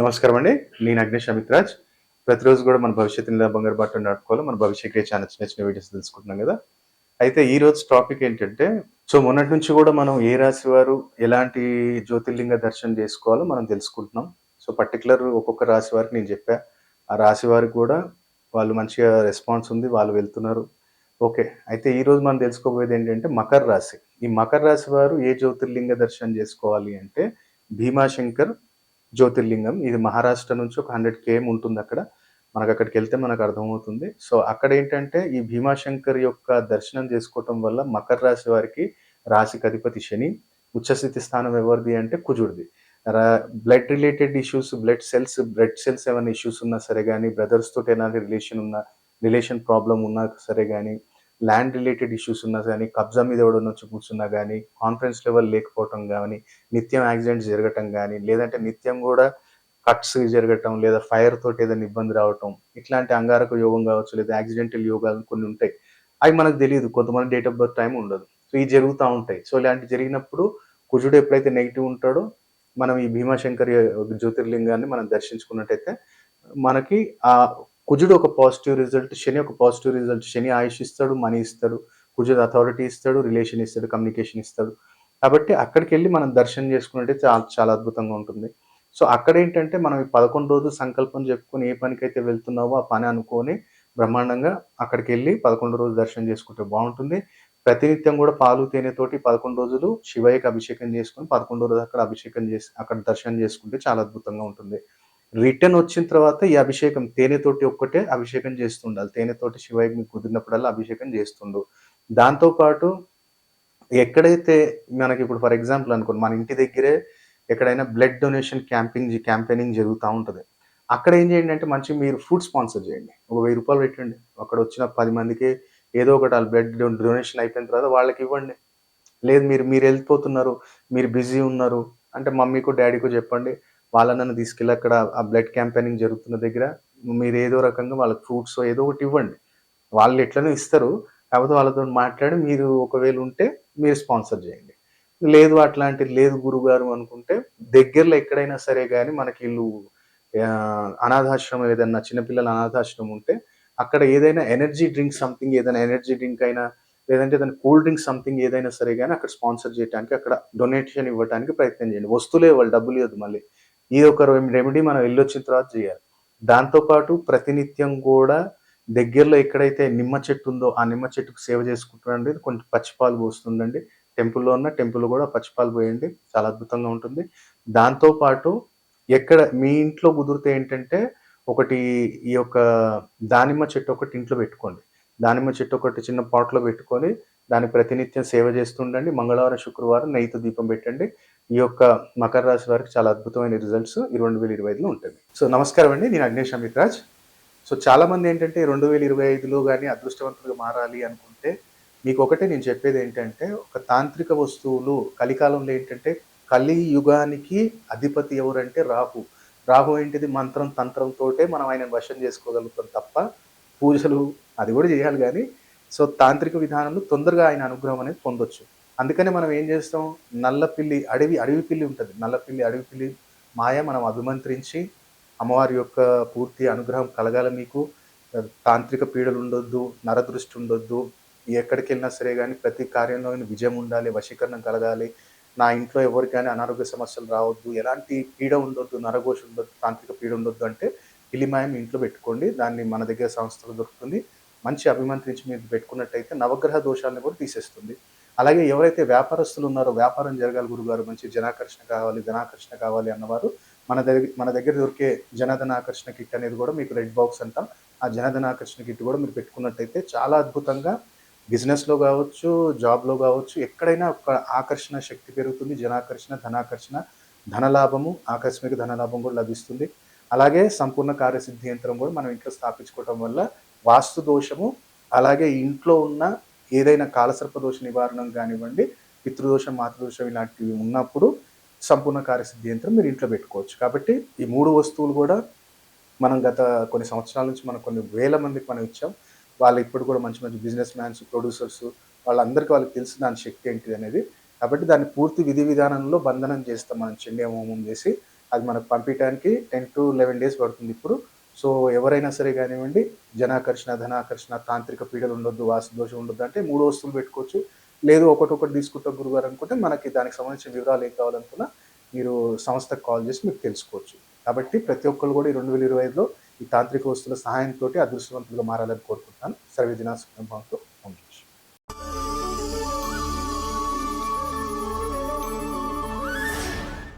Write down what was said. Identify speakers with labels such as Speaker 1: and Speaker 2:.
Speaker 1: నమస్కారం అండి. నేను అగ్నేష్ అమిత్రాజ్. ప్రతిరోజు కూడా మన భవిష్యత్తు ఇలా బంగారు బాట నాటుకోవాలి మన భవిష్యత్ ఛానల్స్ చిన్న వీడియోస్ తెలుసుకుంటున్నాం కదా. అయితే ఈ రోజు టాపిక్ ఏంటంటే సో మొన్నటి నుంచి కూడా మనం ఏ రాశి వారు ఎలాంటి జ్యోతిర్లింగ దర్శనం చేసుకోవాలో మనం తెలుసుకుంటున్నాం. సో పర్టికులర్ ఒక్కొక్క రాశి వారికి నేను చెప్పా. ఆ రాశి వారికి కూడా వాళ్ళు మంచిగా రెస్పాన్స్ ఉంది వాళ్ళు వెళ్తున్నారు. ఓకే అయితే ఈరోజు మనం తెలుసుకోబోయేది ఏంటంటే మకర రాశి. ఈ మకర రాశి వారు ఏ జ్యోతిర్లింగ దర్శనం చేసుకోవాలి అంటే భీమాశంకర్ జ్యోతిర్లింగం. ఇది మహారాష్ట్ర నుంచి ఒక హండ్రెడ్ కేఎం ఉంటుంది అక్కడ. మనకు అక్కడికి వెళ్తే మనకు అర్థమవుతుంది. సో అక్కడ ఏంటంటే ఈ భీమాశంకర్ యొక్క దర్శనం చేసుకోవటం వల్ల మకర రాశి వారికి రాశికి అధిపతి శని ఉచ్చస్థితి స్థానం ఎవరిది అంటే కుజుడిది. Blood related issues blood cells blood cells ఏమైనా ఇష్యూస్ ఉన్నా సరే కానీ బ్రదర్స్ తోటి ఎలాంటి రిలేషన్ ఉన్నా రిలేషన్ ప్రాబ్లం ఉన్నా సరే కానీ ల్యాండ్ రిలేటెడ్ ఇష్యూస్ ఉన్నా కానీ కబ్జా మీద ఎవడన్నా వచ్చి కూర్చున్నా కానీ కాన్ఫిడెన్స్ లెవెల్ లేకపోవటం కానీ నిత్యం యాక్సిడెంట్స్ జరగటం కానీ లేదంటే నిత్యం కూడా కట్స్ జరగటం లేదా ఫైర్ తోటి ఏదైనా ఇబ్బంది రావటం ఇట్లాంటి అంగారక యోగం కావచ్చు లేదా యాక్సిడెంటల్ యోగాలు కొన్ని ఉంటాయి. అవి మనకు తెలియదు. కొంతమంది డేట్ ఆఫ్ బర్త్ టైం ఉండదు. సో ఇవి జరుగుతూ ఉంటాయి. సో ఇలాంటి జరిగినప్పుడు కుజుడు ఎప్పుడైతే నెగిటివ్ ఉంటాడో మనం ఈ భీమాశంకర్ జ్యోతిర్లింగాన్ని మనం దర్శించుకున్నట్టయితే మనకి ఆ కుజుడు ఒక పాజిటివ్ రిజల్ట్ శని ఒక పాజిటివ్ రిజల్ట్ శని ఆయుష్ ఇస్తాడు మనీ ఇస్తాడు కుజుడు అథారిటీ ఇస్తాడు రిలేషన్ ఇస్తాడు కమ్యూనికేషన్ ఇస్తాడు. కాబట్టి అక్కడికి వెళ్ళి మనం దర్శనం చేసుకున్నట్టే చాలా చాలా అద్భుతంగా ఉంటుంది. సో అక్కడ ఏంటంటే మనం ఈ పదకొండు రోజులు సంకల్పం చెప్పుకొని ఏ పనికైతే వెళ్తున్నావో ఆ పని అనుకొని బ్రహ్మాండంగా అక్కడికి వెళ్ళి పదకొండు రోజులు దర్శనం చేసుకుంటే బాగుంటుంది. ప్రతినిత్యం కూడా పాలు తేనెతోటి పదకొండు రోజులు శివయ్యకి అభిషేకం చేసుకుని పదకొండు రోజులు అక్కడ అభిషేకం చేసి అక్కడ దర్శనం చేసుకుంటే చాలా అద్భుతంగా ఉంటుంది. రిటర్న్ వచ్చిన తర్వాత ఈ అభిషేకం తేనెతోటి ఒక్కటే అభిషేకం చేస్తుండాలి. తేనెతోటి శివయ్యకి మీకు కుదిరినప్పుడల్లా అభిషేకం చేస్తుండు. దాంతోపాటు ఎక్కడైతే మనకి ఇప్పుడు ఫర్ ఎగ్జాంపుల్ అనుకోండి మన ఇంటి దగ్గరే ఎక్కడైనా బ్లడ్ డొనేషన్ క్యాంపింగ్ క్యాంపెయినింగ్ జరుగుతూ ఉంటుంది. అక్కడ ఏం చేయండి అంటే మంచి మీరు ఫుడ్ స్పాన్సర్ చేయండి. ఒక వెయ్యి రూపాయలు పెట్టండి. అక్కడ వచ్చిన పది మందికి ఏదో ఒకటి వాళ్ళ బ్లడ్ డొనేషన్ అయిపోయిన తర్వాత వాళ్ళకి ఇవ్వండి. లేదు మీరు మీరు వెళ్ళిపోతున్నారు మీరు బిజీ ఉన్నారు అంటే మమ్మీకో డాడీకో చెప్పండి. వాళ్ళని తీసుకెళ్ళి అక్కడ ఆ బ్లడ్ క్యాంపెయినింగ్ జరుగుతున్న దగ్గర మీరు ఏదో రకంగా వాళ్ళకి ఫ్రూట్స్ ఏదో ఒకటి ఇవ్వండి. వాళ్ళు ఎట్లనో ఇస్తారు. కాకపోతే వాళ్ళతో మాట్లాడి మీరు ఒకవేళ ఉంటే మీరు స్పాన్సర్ చేయండి. లేదు అట్లాంటిది లేదు గురుగారు అనుకుంటే దగ్గరలో ఎక్కడైనా సరే కానీ మనకి వీళ్ళు అనాథాశ్రమం ఏదైనా చిన్నపిల్లల అనాథాశ్రమం ఉంటే అక్కడ ఏదైనా ఎనర్జీ డ్రింక్ సంథింగ్ ఏదైనా ఎనర్జీ డ్రింక్ అయినా లేదంటే ఏదైనా కూల్ డ్రింక్ సంథింగ్ ఏదైనా సరే కానీ అక్కడ స్పాన్సర్ చేయడానికి అక్కడ డొనేషన్ ఇవ్వడానికి ప్రయత్నం చేయండి. వస్తువులే వాళ్ళు డబ్బులు ఇవ్వదు మళ్ళీ. ఇది ఒక రెమెడీ మనం వెళ్ళొచ్చిన తర్వాత చేయాలి. దాంతోపాటు ప్రతినిత్యం కూడా దగ్గరలో ఎక్కడైతే నిమ్మ చెట్టు ఉందో ఆ నిమ్మ చెట్టుకు సేవ చేసుకుంటుండండి కొంచెం పచ్చిపాలు పోస్తుండండి టెంపుల్లో ఉన్న టెంపుల్ కూడా పచ్చిపాలు పోయండి. చాలా అద్భుతంగా ఉంటుంది. దాంతోపాటు ఎక్కడ మీ ఇంట్లో కుదిరితే ఏంటంటే ఒకటి ఈ యొక్క దానిమ్మ చెట్టు ఒకటి ఇంట్లో పెట్టుకోండి. దానిమ్మ చెట్టు ఒకటి చిన్న పాట్లో పెట్టుకొని దాన్ని ప్రతినిత్యం సేవ చేస్తుండండి మంగళవారం శుక్రవారం నెయ్యితో దీపం పెట్టండి. ఈ యొక్క మకర రాశి వారికి చాలా అద్భుతమైన రిజల్ట్స్ ఈ రెండు వేల ఇరవై ఐదులో ఉంటుంది సో నమస్కారం అండి. నేను అగ్నేష్ అమిత్రాజ్ సో చాలామంది ఏంటంటే రెండు వేల ఇరవై ఐదులో కానీ అదృష్టవంతులుగా మారాలి అనుకుంటే మీకు ఒకటే నేను చెప్పేది ఏంటంటే ఒక తాంత్రిక వస్తువులు కలికాలంలో ఏంటంటే కలియుగానికి అధిపతి ఎవరంటే రాహు. రాహు ఏంటిది? మంత్రం తంత్రంతో మనం ఆయన వశం చేసుకోగలుగుతాం తప్ప పూజలు అది కూడా చేయాలి కానీ సో తాంత్రిక విధానంలో తొందరగా ఆయన అనుగ్రహం అనేది పొందొచ్చు. అందుకని మనం ఏం చేస్తాం? నల్ల పిల్లి అడవి అడవి పిల్లి ఉంటుంది. నల్ల పిల్లి అడవి పిల్లి మాయ మనం అభిమంత్రించి అమ్మవారి యొక్క పూర్తి అనుగ్రహం కలగాల మీకు. తాంత్రిక పీడలు ఉండొద్దు నరదృష్టి ఉండొద్దు. ఎక్కడికి వెళ్ళినా సరే కానీ ప్రతి కార్యంలో విజయం ఉండాలి వశీకరణం కలగాలి. నా ఇంట్లో ఎవరికి కానీ అనారోగ్య సమస్యలు రావద్దు ఎలాంటి పీడ ఉండొద్దు నరఘోష ఉండొద్దు తాంత్రిక పీడ ఉండొద్దు అంటే పిలిమాయం ఇంట్లో పెట్టుకోండి. దాన్ని మన దగ్గర సంస్థలు దొరుకుతుంది. మంచి అభిమంత్రించి మీరు పెట్టుకున్నట్టయితే నవగ్రహ దోషాలను కూడా తీసేస్తుంది. అలాగే ఎవరైతే వ్యాపారస్తులు ఉన్నారో వ్యాపారం జరగాలి గురుగారు మంచి జనాకర్షణ కావాలి ధనాకర్షణ కావాలి అన్నవారు మన దగ్గర మన దగ్గర దొరికే జనధనాకర్షణ కిట్ అనేది కూడా మీకు రెడ్ బాక్స్ అంటాం. ఆ జనధనాకర్షణ కిట్ కూడా మీరు పెట్టుకున్నట్టయితే చాలా అద్భుతంగా బిజినెస్లో కావచ్చు జాబ్లో కావచ్చు ఎక్కడైనా ఒక ఆకర్షణ శక్తి పెరుగుతుంది. జనాకర్షణ ధనాకర్షణ ధనలాభము ఆకస్మిక ధనలాభం కూడా లభిస్తుంది. అలాగే సంపూర్ణ కార్యసిద్ధి యంత్రం కూడా మనం ఇంట్లో స్థాపించుకోవటం వల్ల వాస్తు దోషము అలాగే ఇంట్లో ఉన్న ఏదైనా కాలసర్ప దోష నివారణ కానివ్వండి పితృదోషం మాతృదోషం ఇలాంటివి ఉన్నప్పుడు సంపూర్ణ కార్యసిద్ధి యంత్రం మీరు ఇంట్లో పెట్టుకోవచ్చు. కాబట్టి ఈ మూడు వస్తువులు కూడా మనం గత కొన్ని సంవత్సరాల నుంచి మనం కొన్ని వేల మందికి మనం ఇచ్చాం. వాళ్ళు ఇప్పుడు కూడా మంచి మంచి బిజినెస్ మ్యాన్స్ ప్రొడ్యూసర్స్ వాళ్ళందరికీ వాళ్ళకి తెలుసు దాని శక్తి ఏంటిది అనేది. కాబట్టి దాన్ని పూర్తి విధి విధానంలో బంధనం చేస్తాం మనం చెండే హోమం చేసి అది మనకు పంపించడానికి టెన్ టు లెవెన్ డేస్ పడుతుంది. ఇప్పుడు సో ఎవరైనా సరే కానివ్వండి జనాకర్షణ ధనాకర్షణ తాంత్రిక పీడలు ఉండొద్దు వాస్తు ఉండొద్దు అంటే మూడు వస్తువులు పెట్టుకోవచ్చు. లేదు ఒకటి ఒకటి తీసుకుంటాం గురుగారు అనుకుంటే మనకి దానికి సంబంధించిన వివరాలు ఏం కావాలనుకున్నా మీరు సంస్థకు కాల్ చేసి మీకు తెలుసుకోవచ్చు. కాబట్టి ప్రతి ఒక్కరు కూడా ఈ రెండు వేల ఇరవై ఐదులో ఈ తాంత్రిక వస్తువుల సహాయంతో అదృష్టవంతులుగా మారాలని కోరుకుంటున్నాను. సర్వే దినా